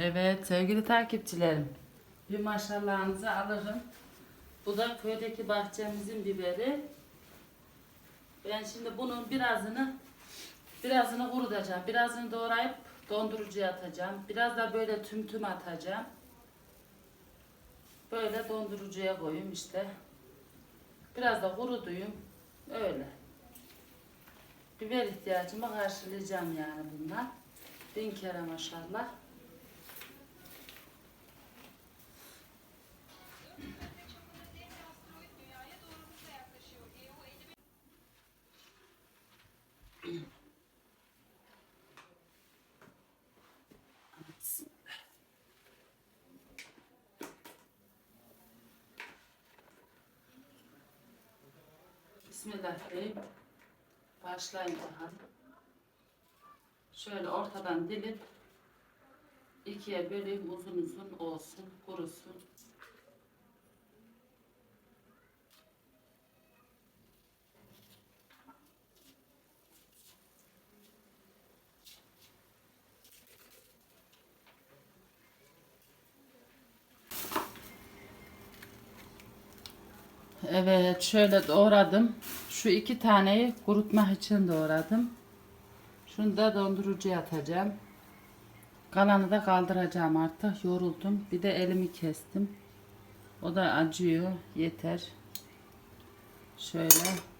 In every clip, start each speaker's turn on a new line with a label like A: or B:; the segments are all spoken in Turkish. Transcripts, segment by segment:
A: Evet sevgili takipçilerim. Bir maşallahınızı alırım. Bu da köydeki bahçemizin biberi. Ben şimdi bunun birazını birazını kurutacağım. Birazını doğrayıp dondurucuya atacağım. Biraz da böyle tüm tüm atacağım. Böyle dondurucuya koyayım işte. Biraz da kuruduyum. Öyle. Biber ihtiyacımı karşılayacağım yani bundan. Bin kere maşallah. Bismillahirrahmanirrahim. Başlayın bakalım. Şöyle ortadan dilip ikiye böleyim uzun uzun olsun, kurusun. Evet şöyle doğradım. Şu iki taneyi kurutmak için doğradım. Şunu da dondurucuya atacağım. Kalanı da kaldıracağım artık. Yoruldum. Bir de elimi kestim. O da acıyor. Yeter. Şöyle.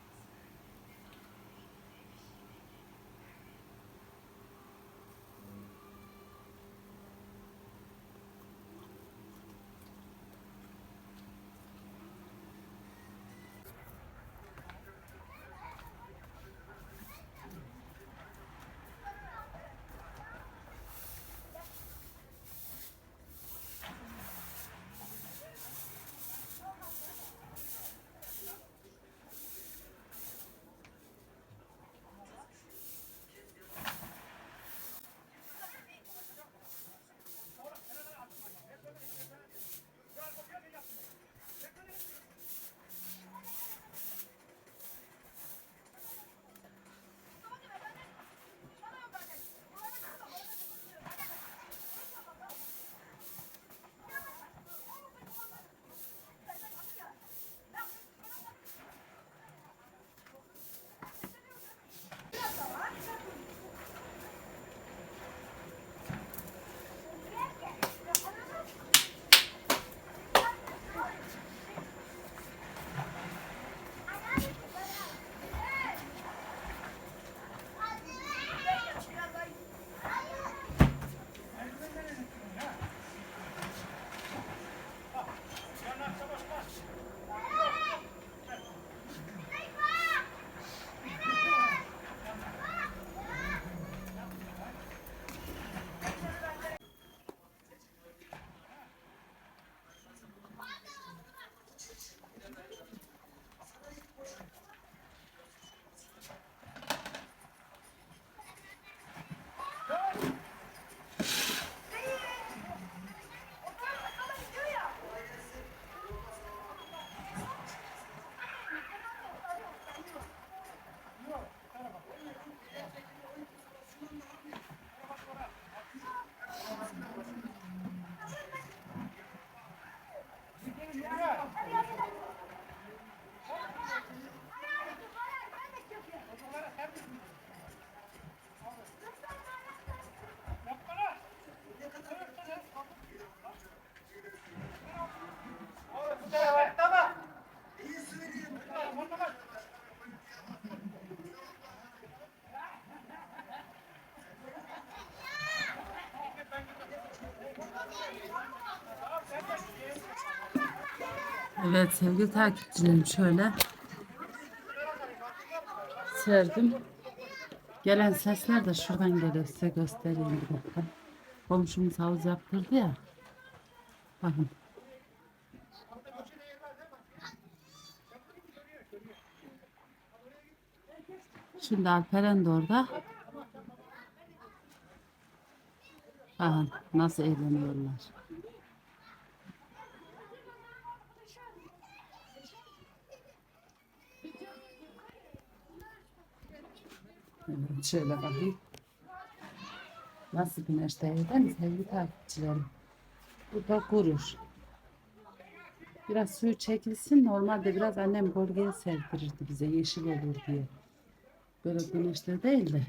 A: Evet sevgili takipçilerim şöyle serdim. Gelen sesler de şuradan geliyor size göstereyim bir dakika. Komşumuz havuz yaptırdı ya. Bakın. Şimdi Alperen de orada. Bakın nasıl eğleniyorlar. Şöyle bakayım. Nasıl güneş mi sevgili takipçilerim? Bu da kurur. Biraz suyu çekilsin. Normalde biraz annem gölgeye serpirirdi bize yeşil olur diye. Böyle güneşte değil de.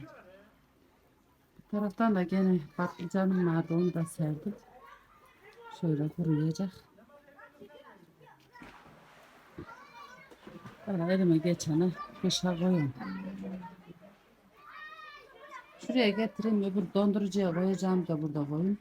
A: Bu taraftan da gene patlıcanım vardı onu da serdim. Şöyle kuruyacak. Bana elime geçeni kışa koyun. Şuraya getireyim öbür dondurucuya koyacağım da burada koyun.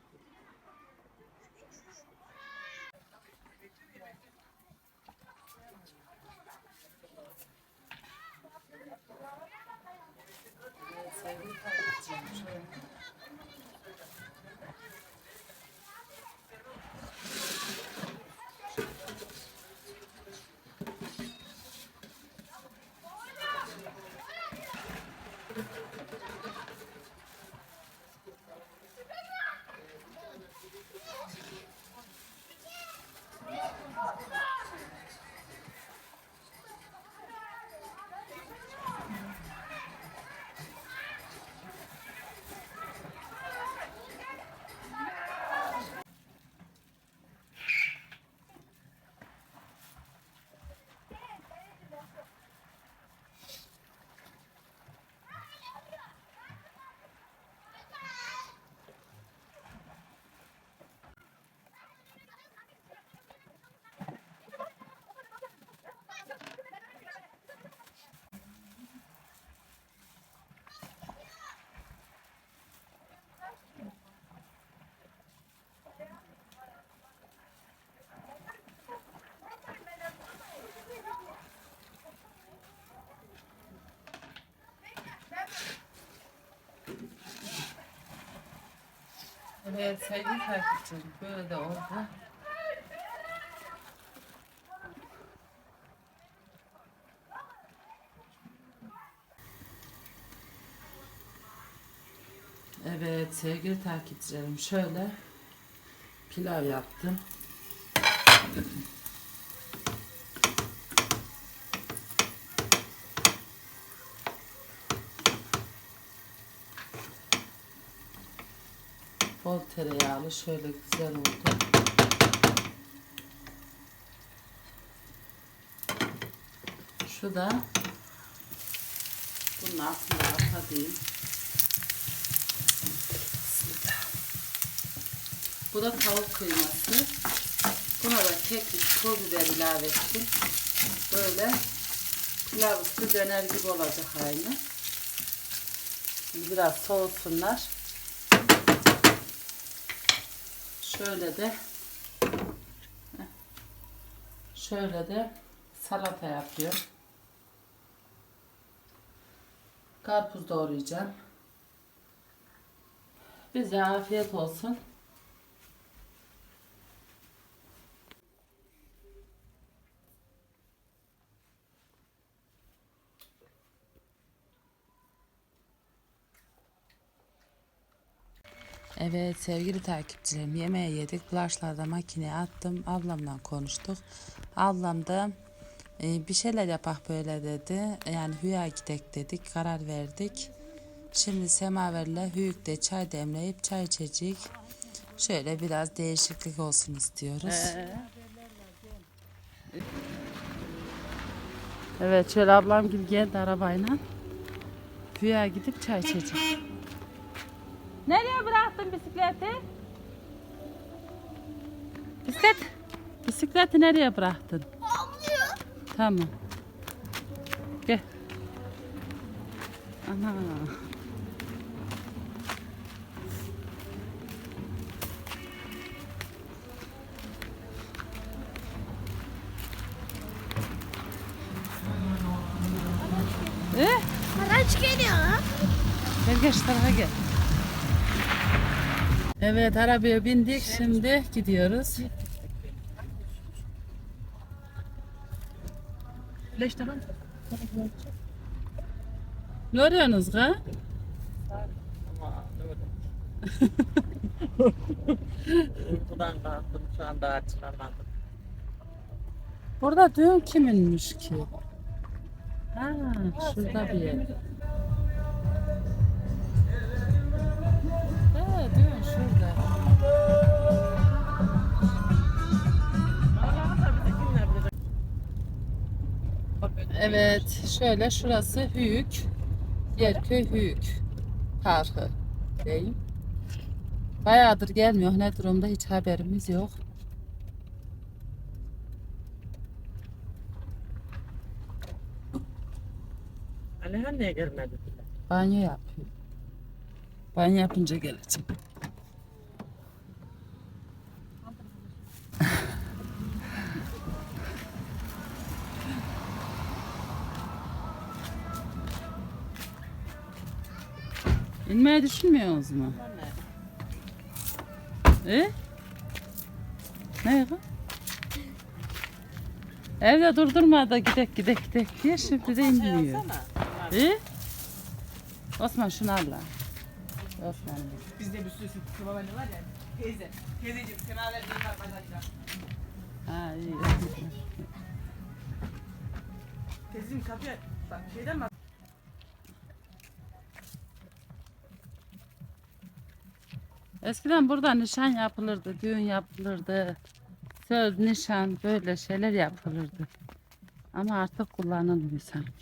A: Evet sevgili takipçilerim böyle de oldu. Evet sevgili takipçilerim şöyle pilav yaptım. Bol tereyağlı şöyle güzel oldu. Şu da bunun altına atayım. Bu da tavuk kıyması. Buna da kekik, pul biber ilave ettim. Böyle pilav üstü döner gibi olacak aynı. Biraz soğusunlar. Şöyle de şöyle de salata yapıyorum. Karpuz doğrayacağım. Bize afiyet olsun. Evet sevgili takipçilerim yemeği yedik. Bulaşları da makineye attım. Ablamla konuştuk. Ablam da e, bir şeyler yapak böyle dedi. Yani Hüya gidek dedik. Karar verdik. Şimdi semaverle Hüyük'te çay demleyip çay içecek. Şöyle biraz değişiklik olsun istiyoruz. Evet şöyle ablam gibi geldi arabayla. Hüya gidip çay içecek. Nereye bıraktın bisikleti? Bisiklet. Bisikleti nereye bıraktın? Tamam. Gel. Ana. Eh,
B: Araç geliyor
A: gel gel şu tarafa gel. Evet arabaya bindik şimdi gidiyoruz. Ne arıyorsunuz ha?
C: Uykudan kalktım şu anda açılamadım.
A: Burada düğün kiminmiş ki? Ha, şurada bir yer. Değil mi? Şurada. Evet, şöyle şurası Hüyük. Yerköy Hüyük Parkı değil. Bayağıdır gelmiyor. Ne durumda hiç haberimiz yok.
C: Alihan niye gelmedi?
A: Banyo yapıyor. Banyo yapınca gelecek. İnmeyi düşünmüyorsunuz mu? E? Ne yapalım? Evde durdurma da gidek gidek gidek diye şimdi de inmiyor. E? Osman şunu al lan. Osman'ım.
B: Bizde bir sürü babaanne var ya. Teyze. Teyzeciğim semaver bir var bardakta.
A: Ha iyi.
B: Teyzeciğim kapıya bak şeyden bak.
A: Eskiden burada nişan yapılırdı, düğün yapılırdı. Söz, nişan böyle şeyler yapılırdı. Ama artık kullanılmıyor sanki.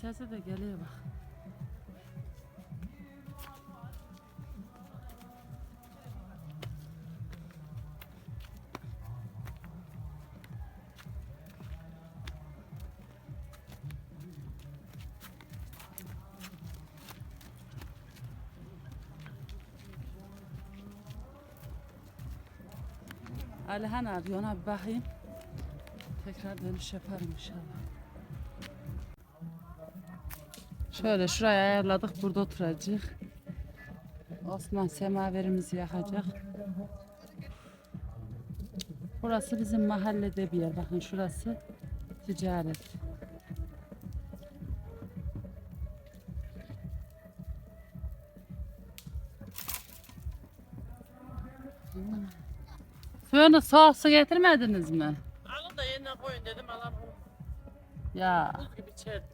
A: Sesi de geliyor bak. Alihan arıyor ona bir bakayım. Tekrar dönüş yaparım inşallah. Şöyle şuraya ayarladık burada oturacak. Osman semaverimizi yakacak. Burası bizim mahallede bir yer. Bakın şurası ticaret. Suyunu soğuk su getirmediniz mi?
C: Alın da yerine koyun dedim alan
A: Ya
C: buz gibi içerdi.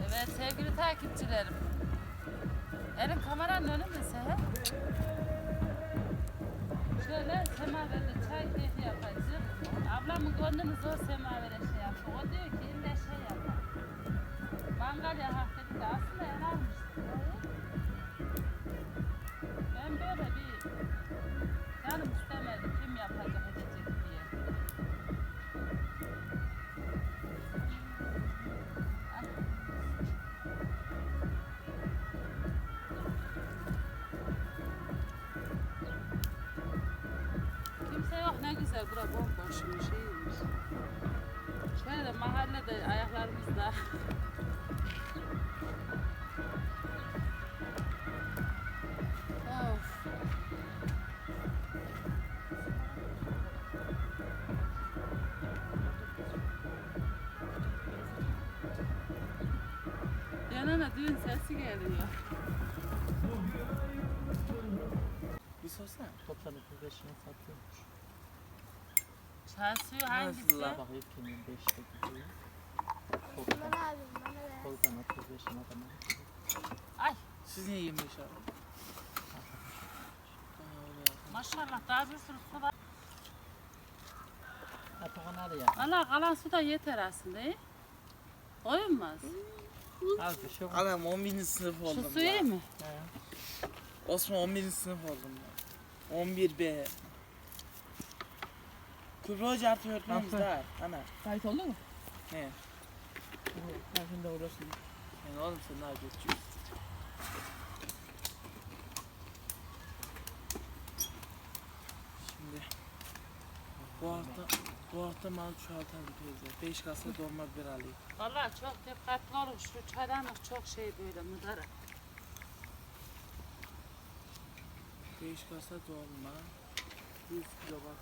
A: Evet sevgili takipçilerim. Elin kameranın önünde Seher. Şöyle semaverde çay keyfi yapacak. Ablamın gönlünü zor semavere şey yaptı. O diyor ki ille şey yapar. Mangal yakak dedi de aslında yanarmıştı. Yanına düğün sesi geliyor.
C: Bir sorsana. Bir beşini satıyormuş.
A: Çay suyu hangisi?
C: Nasıl la bakayım kimin beşte gidiyor. Toplan. Toplan 35'in adamı.
A: Ay
B: Siz niye 25 abi?
A: maşallah daha bir sürü su var. Valla kalan su da yeter aslında. Koyulmaz.
C: Az var.
B: Anam 11. sınıf oldum.
A: Şu su iyi mi?
C: He.
B: Osman 11. sınıf oldum ben. 11 B. Kübra Hoca artık öğretmenimiz
C: Nasıl?
B: daha. Ana.
D: Kayıt oldu mu?
B: Ne?
D: Ben şimdi uğraştım.
B: Yani oğlum sen daha geçiyorsun. Şimdi bu hafta bu hafta mal çoğaltalım teyze. 5 kasa dolma bir alayım.
A: Valla çok dikkatli olun. Şu çaydanlık çok şey böyle mıdara.
B: 5 kasa dolma. 100 kilo bak.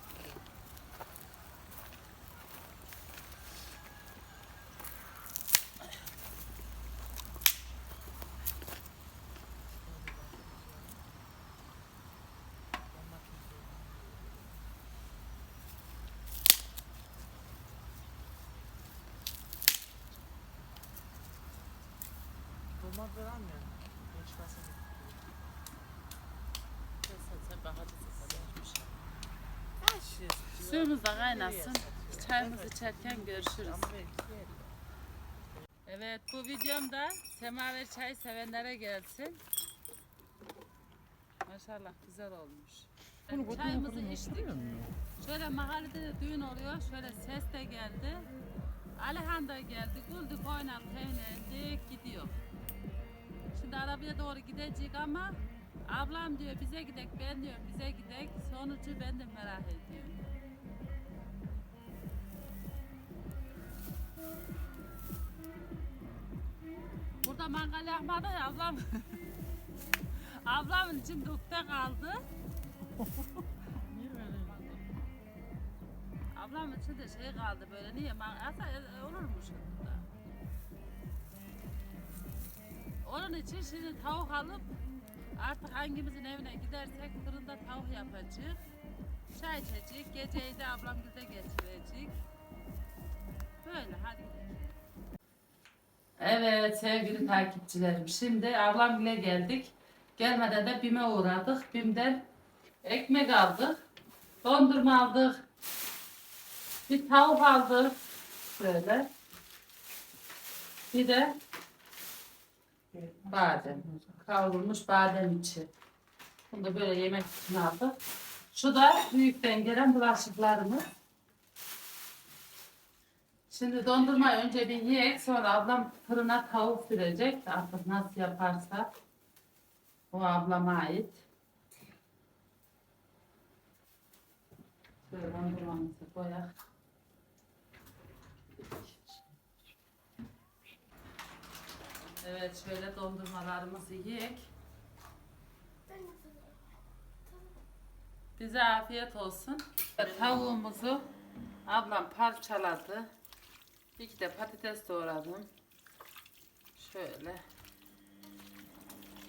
B: Dolma veren kasa. Her şey.
A: Suyumuz da kaynasın. Çayımızı içerken görüşürüz. Evet bu videomda semaver çay sevenlere gelsin. Maşallah güzel olmuş. Çayımızı içtik. Şöyle mahallede de düğün oluyor. Şöyle ses de geldi. Alihan da geldi. Güldük oynadık eğlendik gidiyor. Şimdi arabaya doğru gidecek ama ablam diyor bize gidek ben diyorum bize gidek. Sonucu ben de merak ediyorum. Burada mangal yakmadı ya ablam. Ablamın için dukta kaldı. Ablamın için de şey kaldı böyle niye man Asa e, olur mu şimdi? Onun için şimdi tavuk alıp artık hangimizin evine gidersek fırında tavuk yapacak. Çay içecek, geceyi de ablam bize geçirecek. Böyle hadi. Evet sevgili takipçilerim. Şimdi ablamgile geldik. Gelmeden de BİM'e uğradık. BİM'den ekmek aldık. Dondurma aldık. Bir tavuk aldık. Böyle. Bir de badem. Kavrulmuş badem içi. Bunu da böyle yemek için aldık. Şu da büyükten gelen bulaşıklarımız. Şimdi dondurmayı önce bir yiyek sonra ablam fırına tavuk sürecek. Artık nasıl yaparsa. O ablama ait. Şöyle dondurmamızı koyak. Evet şöyle dondurmalarımızı yiyek. Bize afiyet olsun. Tavuğumuzu ablam parçaladı. İki de patates doğradım. Şöyle.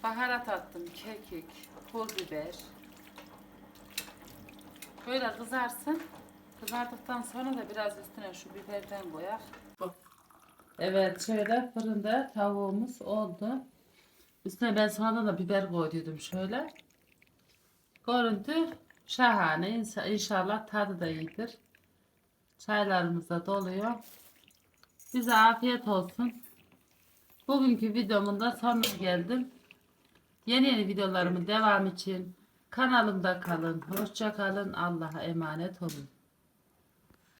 A: Baharat attım. Kekik, pul biber. Böyle kızarsın. Kızardıktan sonra da biraz üstüne şu biberden koyak. Evet şöyle fırında tavuğumuz oldu. Üstüne ben sonradan da biber koydum şöyle. Görüntü şahane. İnşa- İnşallah tadı da iyidir. Çaylarımız da doluyor. Size afiyet olsun. Bugünkü videomun da sonuna geldim. Yeni yeni videolarımın devam için kanalımda kalın. Hoşça kalın. Allah'a emanet olun.